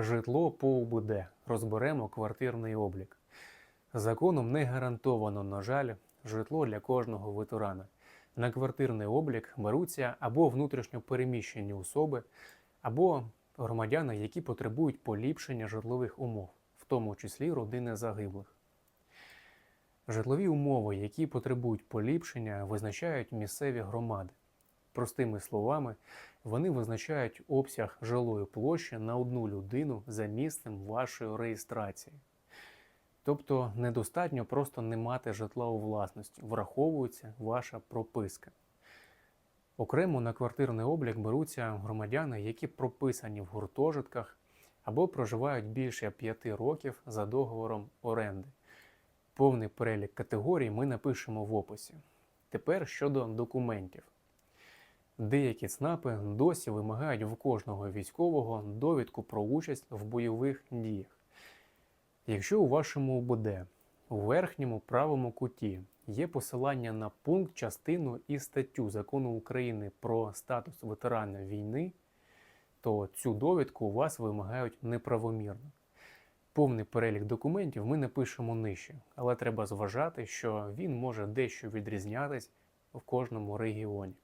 Житло по УБД. Розберемо квартирний облік. Законом не гарантовано, на жаль, житло для кожного ветерана. На квартирний облік беруться або внутрішньо переміщені особи, або громадяни, які потребують поліпшення житлових умов, в тому числі родини загиблих. Житлові умови, які потребують поліпшення, визначають місцеві громади. Простими словами, вони визначають обсяг жилої площі на одну людину за місцем вашої реєстрації. Тобто недостатньо просто не мати житла у власності, враховується ваша прописка. Окремо на квартирний облік беруться громадяни, які прописані в гуртожитках або проживають більше 5 років за договором оренди. Повний перелік категорій ми напишемо в описі. Тепер щодо документів. Деякі ЦНАПи досі вимагають в кожного військового довідку про участь в бойових діях. Якщо у вашому УБД у верхньому правому куті є посилання на пункт, частину і статтю закону України про статус ветерана війни, то цю довідку у вас вимагають неправомірно. Повний перелік документів ми напишемо нижче, але треба зважати, що він може дещо відрізнятись в кожному регіоні.